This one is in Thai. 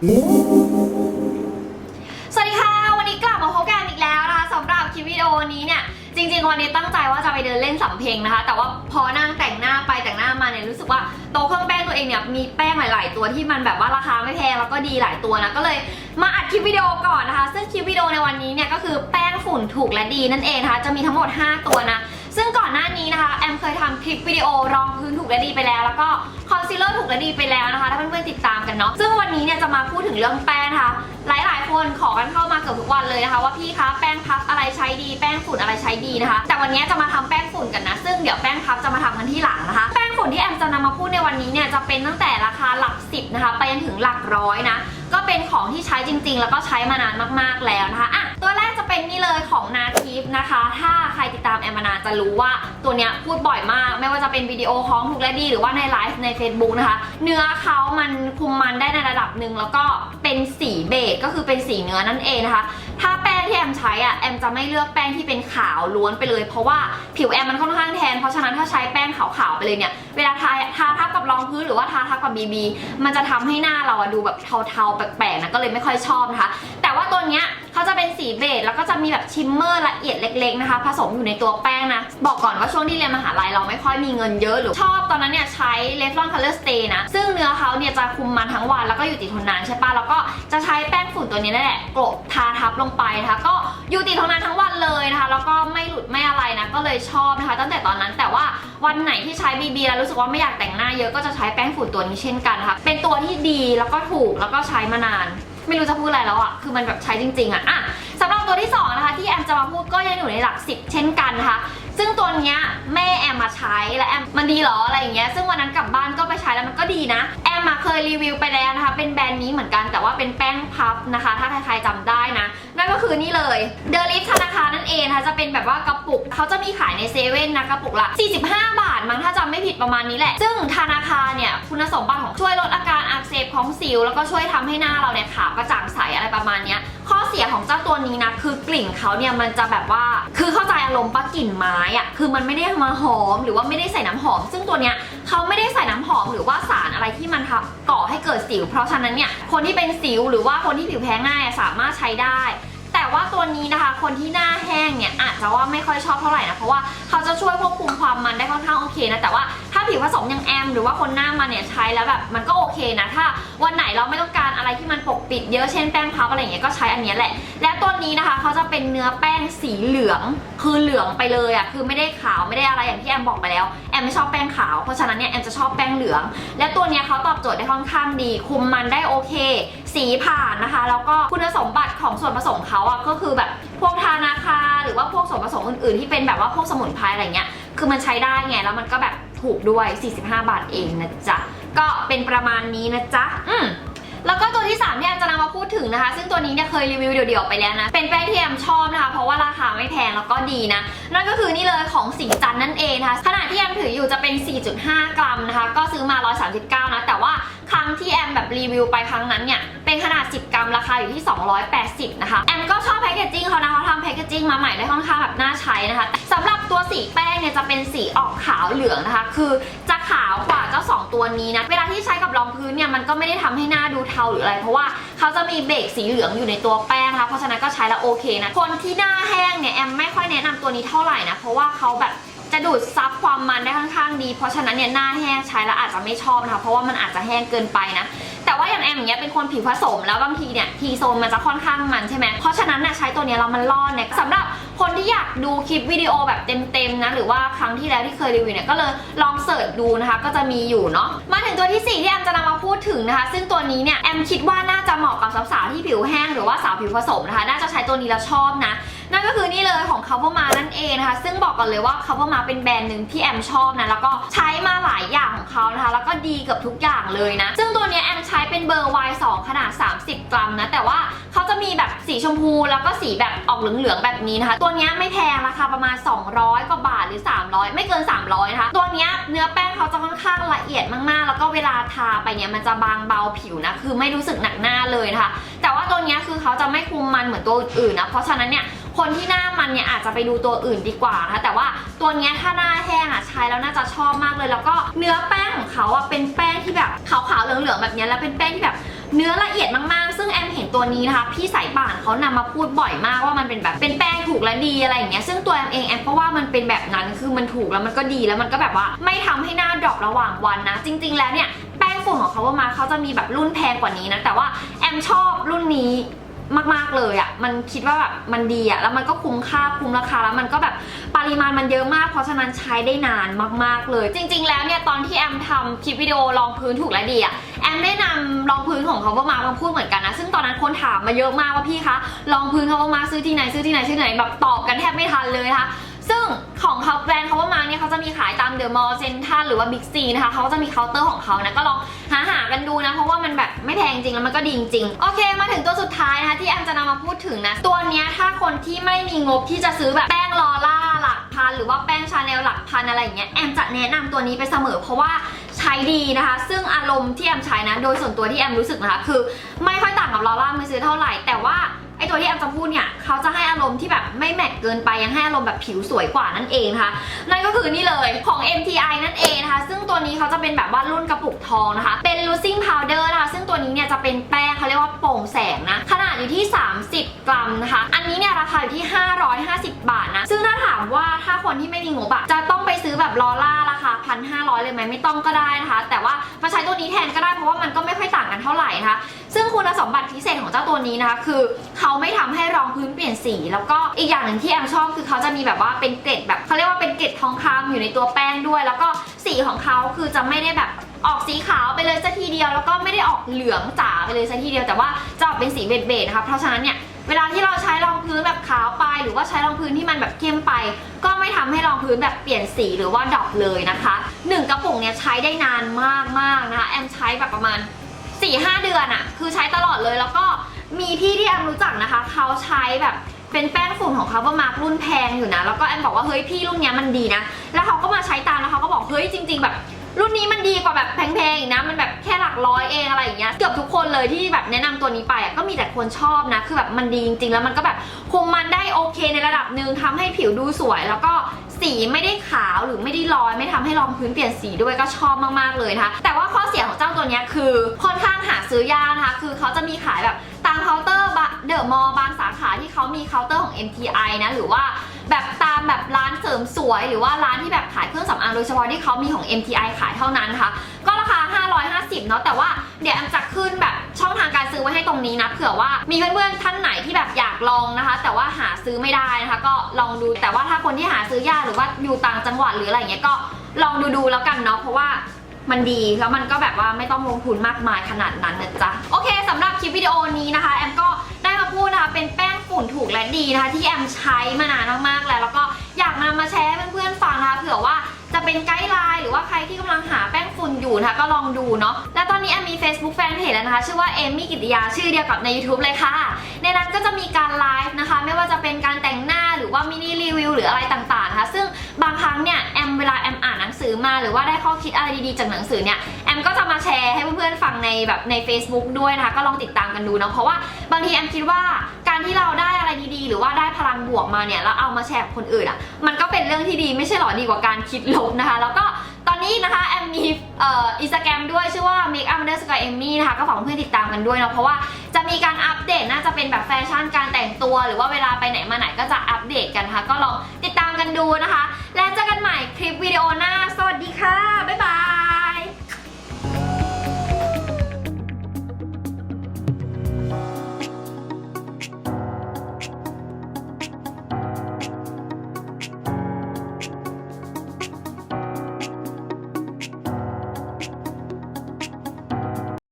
สวัสดีค่ะ วันนี้กลับมาพบกันอีกแล้วนะคะสำหรับคลิปวิดีโอนี้เนี่ย จริง ๆ วันนี้ตั้งใจว่าจะไปเดินเล่นสำเพ็งนะคะ แต่ว่าพอนั่งแต่งหน้าไปแต่งหน้ามาเนี่ยรู้สึกว่าโต๊ะเครื่องแป้งตัวเองเนี่ยมีแป้งหลาย ๆ ตัวที่มันแบบว่าราคาไม่แพงแล้วก็ดีหลายตัวนะก็เลยมาอัดคลิปวิดีโอก่อนนะคะ ซึ่งคลิปวิดีโอในวันนี้เนี่ยก็คือแป้งฝุ่นถูกและดีนั่นเองนะคะจะมีทั้งหมด 5 ตัวนะ ซึ่งก่อนหน้านี้นะคะ แอมเคยทำคลิปวิดีโอรองพื้นถูกและดีไปแล้ว แล้วก็คอนซีลเลอร์ถูกและดีไปแล้วนะคะ ถ้าเพื่อนๆติดตามกันเนาะซึ่งวันนี้เนี่ยจะมาพูดถึงเรื่องแป้งนะคะหลายๆ คนขอกันเข้ามาเกือบทุกวันเลยนะคะ ว่าพี่คะแป้งพับอะไรใช้ดี แป้งฝุ่นอะไรใช้ดีนะคะ แต่วันนี้จะมาทำแป้งฝุ่นกันนะ ซึ่งเดี๋ยวแป้งพับจะมาทำกันที่หลังนะคะ แป้งฝุ่นที่แอมจะนำมาพูดในวันนี้เนี่ยจะเป็นตั้งแต่ราคาหลักสิบนะคะไปจนถึงหลักร้อยนะก็เป็นของที่ใช้จริง ๆ แล้วก็ใช้มานานมากๆแล้วนะคะอะตัวแรกจะเป็นนี่เลยของนาทีฟนะคะ ถ้าใครติด มานานจะรู้ว่าตัวเนี้ยพูดบ่อยมาก ไม่ว่าจะเป็นวิดีโอของถูกและดี หรือว่าในไลฟ์ใน Facebook นะคะ เนื้อเขามันคุมมันได้ในระดับหนึ่งแล้วก็เป็นสีเบจก็คือเป็นสีเนื้อนั่นเองนะคะ ถ้าแป้งที่แอมใช้อะแอมจะไม่เลือกแป้งที่เป็นขาวล้วนไปเลย เพราะว่าผิวแอมมันค่อนข้างแทนเพราะฉะนั้นถ้าใช้แป้งขาวๆไปเลยเนี่ยเวลาทาทาทับกับรองพื้นหรือว่าทาทับกับบีบีมันจะทำให้หน้าเราอะดูแบบเทาๆแปลกๆนะก็เลยไม่ค่อยชอบนะคะ แต่ว่าตัวเนี้ยเขาจะเป็นสีเบจแล้วก็จะมีแบบชิมเมอร์ละเอียดเล็กๆนะคะ ผสมอยู่ในตัวแป้งนะ บอกก่อนว่าช่วงที่เรียนมหาลัยเราไม่ค่อยมีเงินเยอะหรือชอบตอนนั้นเนี่ยใช้เลฟลอนคัลเลอร์สเตย์นะ ซึ่งเนื้อเขาเนี่ยจะคุมมันทั้งวันแล้วก็อยู่ติดทนนานใช่ปะแล้วก็จะใช้แป้งฝุ่นตัวนี้นั่นแหละโกรกทาทับลงไปนะคะ ก็อยู่ติดทนนานทั้งวันเลยนะคะ แล้วก็ไม่หลุดไม่อะไรนะ ก็เลยชอบนะคะ ตั้งแต่ตอนนั้นแต่ว่าวันไหนที่ใช้บีบีแล้วรู้สึกว่าไม่อยากแต่งหน้าเยอะก็จะใช้แป้งฝุ่นตัวนี้เช่นกันนะคะเป็นตัวที่ดีแล้วก็ถูกแล้วก็ใช้มานาน ไม่รู้จะพูดอะไรแล้วอะคือมันแบบใช้จริง ๆอะอะสำหรับตัวที่สองนะคะที่แอมจะมาพูดก็ยังอยู่ในหลักสิบเช่นกันนะคะ ซึ่งตัวเนี้ยแม่แอมมาใช้และแอมมันดีเหรออะไรอย่างเงี้ย ซึ่งวันนั้นกลับบ้านก็ไปใช้แล้วมันก็ดีนะ แอมมาเคยรีวิวไปแล้วนะคะ เป็นแบรนด์นี้เหมือนกันแต่ว่าเป็นแป้งพับนะคะ ถ้าใครๆจำได้นะ นั่นก็คือนี่เลยเดลิฟธนาคารนั่นเองนะคะจะเป็นแบบว่ากระปุกเขาจะมีขายในเซเว่นนะกระปุกละ 45 บาท มั้งถ้าจำไม่ผิดประมาณนี้แหละ ซึ่งธนาคารเนี่ยคุณสมบัติของช่วยลดอาการอักเสบของสิว แล้วก็ช่วยทำให้หน้าเราเนี่ยขาวกระจ่างใสอะไรประมาณเนี้ยข้อเสียของเจ้าตัวนี้นะคือกลิ่นเขาเนี่ยมันจะแบบว่าคือเข้าใจอารมณ์ปะกลิ่นไม้อะคือมันไม่ได้มาหอม หรือว่าไม่ได้ใส่น้ำหอม ซึ่งตัวเนี้ยเขาไม่ได้ใส่น้ำหอมหรือว่าสารอะไรที่มันทำก่อให้เกิดสิว เพราะฉะนั้นเนี่ยคนที่เป็นสิวหรือว่าคนที่ผิวแพ้ง่ายสามารถใช้ได้ ว่าตัวนี้นะคะ คนที่หน้าแห้งเนี่ยอาจจะว่าไม่ค่อยชอบเท่าไหร่นะเพราะว่าเขาจะช่วยควบคุมความมันได้ค่อนข้างโอเคนะแต่ว่าถ้าผิวผสมอย่างแอม หรือว่าคนหน้ามันเนี่ยใช้แล้วแบบมันก็โอเคนะถ้า วันไหนเราไม่ต้องการอะไรที่มันปกปิดเยอะเช่นแป้งพับอะไรอย่างเงี้ยก็ใช้อันนี้แหละ และตัวนี้นะคะเขาจะเป็นเนื้อแป้งสีเหลือง คือเหลืองไปเลยอะคือไม่ได้ขาวไม่ได้อะไรอย่างที่แอมบอกไปแล้ว มไม่ชอบแป้งขาว เพราะฉะนั้นเนี่ยแอมจะชอบแป้งเหลือง และตัวเนี้ยเขาตอบโจทย์ได้ค่อนข้างดี คุมมันได้โอเค สีผ่านนะคะ แล้วก็คุณสมบัติของส่วนผสมเขาอะก็คือแบบพวกทานาคา หรือว่าพวกส่วนผสมอื่นๆ ที่เป็นแบบว่าพวกสมุนไพรอะไรเงี้ย คือมันใช้ได้ไง แล้วมันก็แบบถูกด้วย 45 บาทเองนะจ๊ะ ก็เป็นประมาณนี้นะจ๊ะ อืม แล้วก็ตัวที่3ที่แอมจะนำมาพูดถึงนะคะ ซึ่งตัวนี้เนี่ยเคยรีวิวเดี่ยวๆไปแล้วนะ เป็นแป้งที่แอมชอบนะคะ เพราะว่าราคาไม่แพงแล้วก็ดีนะ นั่นก็คือนี่เลยของสิงจันนั่นเองนะคะ ขนาดที่แอมถืออยู่จะเป็น 4.5 กรัมนะคะ ก็ซื้อมา 139 นะ แต่ ที่แอมแบบรีวิวไปครั้งนั้นเนี่ยเป็นขนาด 10 กรัมราคาอยู่ที่ 280 นะคะ แอมก็ชอบแพคเกจจิ้งเขานะเขาทำแพคเกจจิ้งมาใหม่ได้ค่อนข้างแบบน่าใช้นะคะสำหรับตัวสีแป้งเนี่ยจะเป็นสีออกขาวเหลืองนะคะ คือจะขาวกว่าเจ้าสองตัวนี้นะ เวลาที่ใช้กับรองพื้นเนี่ยมันก็ไม่ได้ทำให้หน้าดูเทาหรืออะไร เพราะว่าเขาจะมีเบรกสีเหลืองอยู่ในตัวแป้งนะคะเพราะฉะนั้นก็ใช้แล้วโอเคนะคนที่หน้าแห้งเนี่ยแอมไม่ค่อยแนะนำตัวนี้เท่าไหร่นะเพราะว่าเขาแบบ จะดูดซับความมันได้ค่อนข้างดี เพราะฉะนั้นเนี่ยหน้าแห้งใช้แล้วอาจจะไม่ชอบนะคะ เพราะว่ามันอาจจะแห้งเกินไปนะ แต่ว่าอย่างแอมอย่างเงี้ยเป็นคนผิวผสมแล้วบางทีเนี่ยทีโซนมันจะค่อนข้างมันใช่ไหมเพราะฉะนั้นเนี่ยใช้ตัวเนี้ยแล้วมันรอดเนี่ยสำหรับคนที่อยากดูคลิปวิดีโอแบบเต็มๆนะหรือว่าครั้งที่แล้วที่เคยรีวิวเนี่ยก็เลยลองเสิร์ชดูนะคะ ก็จะมีอยู่เนาะมาถึงตัวที่สี่ที่แอมจะนำมาพูดถึงนะคะ ซึ่งตัวนี้เนี่ยแอมคิดว่าน่าจะเหมาะกับสาวๆที่ผิวแห้งหรือว่าสาวผิวผสมนะคะ น่าจะใช้ตัวนี้แล้วชอบนะ นั่นก็คือนี่เลยของ Cover Ma นั่นเองนะคะ ซึ่งบอกก่อนเลยว่า Cover Ma เป็นแบรนด์หนึ่งที่แอมชอบนะ แล้วก็ใช้มาหลายอย่างของเขานะคะ แล้วก็ดีเกับทุกอย่างเลยนะ ซึ่งตัวนี้แอมใช้เป็นเบอร์ Y2 ขนาด 30 กรัมนะ แต่ว่าเขาจะมีแบบสีชมพูแล้วก็สีแบบออกเหลืองๆแบบนี้นะคะ ตัวนี้ไม่แพงราคาประมาณ 200 กว่าบาทหรือ 300 ไม่เกิน 300 นะคะ ตัวนี้เนื้อแป้งเขาจะค่อนข้างละเอียดมากๆ แล้วก็เวลาทาไปเนี่ยมันจะบางเบาผิวนะ คือไม่รู้สึกหนักหน้าเลยนะคะ แต่ว่าตัวนี้คือเขาจะไม่คุมมันเหมือนตัวอื่นๆนะ เพราะฉะนั้นเนี่ย คนที่หน้ามันเนี่ยอาจจะไปดูตัวอื่นดีกว่านะคะแต่ว่าตัวเนี้ยถ้าหน้าแห้งอะใช้แล้วน่าจะชอบมากเลย แล้วก็เนื้อแป้งของเขาอะเป็นแป้งที่แบบขาวๆเหลืองๆแบบเนี้ยแล้วเป็นแป้งที่แบบเนื้อละเอียดมากๆ ซึ่งแอมเห็นตัวนี้นะคะพี่สายป่านเขานำมาพูดบ่อยมากว่ามันเป็นแบบเป็นแป้งถูกและดีอะไรอย่างเงี้ยซึ่งตัวแอมเองแอมก็ว่ามันเป็นแบบนั้นคือมันถูกแล้วมันก็ดีแล้วมันก็แบบว่าไม่ทำให้หน้าดรอประหว่างวันนะ จริง ๆ แล้วเนี่ยแป้งฝุ่นของเขาว่ามาเขาจะมีแบบรุ่นแพงกว่านี้นะแต่ว่าแอมชอบรุ่นนี้ มากๆเลยอะ่ะมันคิดว่าแบบมันดีอะ่ะแล้วมันก็คุ้มค่าคุ้มราคาแล้วมันก็แบบปริมาณมันเยอะมาก เพราะฉะนั้นใช้ได้นานมากๆเลย จริง ๆ แล้วเนี่ยตอนที่แอมทำคลิปวิดีโอรองพื้นถูกและดีอะ่ะแอมได้นำรองพื้นของเขาว่ามามาพูดเหมือนกันนะซึ่งตอนนั้นคนถามมาเยอะมากว่าพี่คะรองพื้นเขาว่ามาซื้อที่ไหนซื้อที่ไหนซื้อที่ไหนแบบตอบกันแทบไม่ทันเลยนะคะ ซึ่งของเขาแบรนด์เขาว่ามาเนี่ยเขาจะมีขายตามเดอะมอลล์เซ็นทันหรือว่าบิ๊กซีนะคะเขาก็จะมีเคาน์เตอร์ของเขานะก็ลองหาหากันดูนะ เพราะว่ามันแบบไม่แพงจริงแล้วมันก็ดีจริงโอเคมาถึงตัวสุดท้ายนะคะที่แอมจะนำมาพูดถึงนะตัวเนี้ยถ้าคนที่ไม่มีงบที่จะซื้อแบบแป้งลอล่าหลักพันหรือว่าแป้งชาแนลหลักพันอะไรอย่างเงี้ยแอมจะแนะนำตัวนี้ไปเสมอเพราะว่าใช้ดีนะคะ ซึ่งอารมณ์ที่แอมใช้นะโดยส่วนตัวที่แอมรู้สึกนะคะคือ ไม่ค่อยต่างกับลอล่ามือซื้อเท่าไหร่แต่ว่า ไอตัวที่แอมจะพูดเนี่ยเขาจะให้อารมณ์ที่แบบไม่แมตต์เกินไปยังให้อารมณ์แบบผิวสวยกว่านั่นเองนะคะนั่นก็คือนี่เลยของ MTI นั่นเองนะคะซึ่งตัวนี้เขาจะเป็นแบบว่ารุ่นกระปุกทองนะคะ เป็น losing powder นะคะซึ่งตัวนี้เนี่ยจะเป็นแป้งเขาเรียกว่าโปร่งแสงนะขนาดอยู่ที่ 30 กรัมนะคะ อันนี้เนี่ยราคาอยู่ที่ 550 บาทนะซึ่งถ้าถามว่าถ้าคนที่ไม่มีงบอะจะต้อง 1,500 เลยไหมไม่ต้องก็ได้นะคะ แต่ว่ามาใช้ตัวนี้แทนก็ได้เพราะว่ามันก็ไม่ค่อยต่างกันเท่าไหร่นะคะ ซึ่งคุณสมบัติพิเศษของเจ้าตัวนี้นะคะ คือเขาไม่ทำให้รองพื้นเปลี่ยนสี แล้วก็อีกอย่างหนึ่งที่แอมชอบคือเขาจะมีแบบว่าเป็นเกล็ดแบบเขาเรียกว่าเป็นเกล็ดทองคำอยู่ในตัวแป้งด้วย แล้วก็สีของเขาคือจะไม่ได้แบบออกสีขาวไปเลยสักทีเดียว แล้วก็ไม่ได้ออกเหลืองจ๋าไปเลยสักทีเดียวแต่ว่าจะออกเป็นสีเบจๆนะคะเพราะฉะนั้นเนี่ย เวลาที่เราใช้รองพื้นแบบขาวไป หรือว่าใช้รองพื้นที่มันแบบเข้มไป ก็ไม่ทำให้รองพื้นแบบเปลี่ยนสีหรือว่าดรอปเลยนะคะหนึ่งกระปุกเนี่ยใช้ได้นานมากๆนะคะแอมใช้แบบประมาณ4-5หเดือนอะคือใช้ตลอดเลยแล้วก็มีพี่ที่แอมรู้จักนะคะเขาใช้แบบเป็นแป้งฝุ่นของเขาประมาณรุ่นแพงอยู่นะแล้วก็แอมบอกว่าเฮ้ยพี่รุ่นเนี้ยมันดีนะ แล้วเขาก็มาใช้ตามแล้วเขาก็บอกเฮ้ยจริง ๆ แบบรุ่นนี้มันดีกว่าแบบแพงๆอีกนะ มันแบบแค่ ร้อยเองอะไรอย่างเงี้ยเกือบทุกคนเลยที่แบบแนะนำตัวนี้ไปอะก็มีแต่คนชอบนะคือแบบมันดีจริงๆ แล้วมันก็แบบคุมมันได้โอเคในระดับหนึ่งทำให้ผิวดูสวย แล้วก็สีไม่ได้ขาวหรือไม่ได้ลอยไม่ทำให้รองพื้นเปลี่ยนสีด้วยก็ชอบมากๆเลยนะคะแต่ว่าข้อเสียของเจ้าตัวนี้คือค่อนข้างหาซื้อยากนะคะคือเขาจะมีขายแบบตามเคาน์เตอร์เดอะมอลล์บางสาขาที่เขามีเคาน์เตอร์ของ MTI นะหรือว่า แบบตามแบบร้านเสริมสวย หรือว่าร้านที่แบบขายเครื่องสำอางโดยเฉพาะที่เขามีของ MTI ขายเท่านั้นนะคะ ก็ราคา 550 เนาะแต่ว่าเดี๋ยวแอมจะขึ้นแบบช่องทางการซื้อไว้ให้ตรงนี้นะเผื่อว่ามีเพื่อนๆท่านไหนที่แบบอยากลองนะคะ แต่ว่าหาซื้อไม่ได้นะคะ ก็ลองดูแต่ว่าถ้าคนที่หาซื้อยากหรือว่าอยู่ต่างจังหวัดหรืออะไรเงี้ยก็ลองดูดูๆแล้วกันเนาะเพราะว่า มันดีแล้วมันก็แบบว่าไม่ต้องลงทุนมากมายขนาดนั้นนะจ๊ะโอเคสำหรับคลิปวิดีโอนี้นะคะ แอมก็ได้มาพูดนะคะเป็นแป้งฝุ่นถูกและดีนะคะ ที่แอมใช้มานานมากๆแล้ว แล้วก็อยากนำมาแชร์ให้เพื่อนๆฟังนะคะเผื่อว่าจะเป็นไกด์ไลน์หรือว่าใครที่กำลังหาแป้งฝุ่นอยู่นะคะก็ลองดูเนาะและตอนนี้แอมมี Facebook Fanpage แล้วนะคะ ชื่อว่าเอมมี่กิติยาชื่อเดียวกับใน YouTube เลยค่ะ ในนั้นก็จะมีการไลฟ์นะคะ ไม่ว่าจะเป็นการแต่งหน้าหรือว่ามินิรีวิวหรืออะไรต่างๆนะคะซึ่ง มาหรือว่าได้ข้อคิดอะไรดีๆจากหนังสือเนี่ยแอมก็จะมาแชร์ให้เพื่อนๆฟังในแบบใน Facebook ด้วยนะคะ ก็ลองติดตามกันดูเนาะเพราะว่าบางทีแอมคิดว่าการที่เราได้อะไรดีๆ หรือว่าได้พลังบวกมาเนี่ยแล้วเอามาแชร์กับคนอื่นอะมันก็เป็นเรื่องที่ดีไม่ใช่หรอดีกว่าการคิดลบนะคะ แล้วก็ตอนนี้นะคะแอมมีอินสตาแกรมด้วยชื่อว่า make up underscore amy นะคะก็ฝากเพื่อนติดตามกันด้วยเนาะเพราะว่าจะมีการอัปเดตน่าจะเป็นแบบแฟชั่นการแต่งตัว หรือว่าเวลาไปไหนมาไหนก็จะอัปเดตกันนะคะก็ลองติดตามกันดูนะคะ แล้วจอกันให ม่คลิปวิดีโอหน้า สวัสดีค่ะ บ๊ายบาย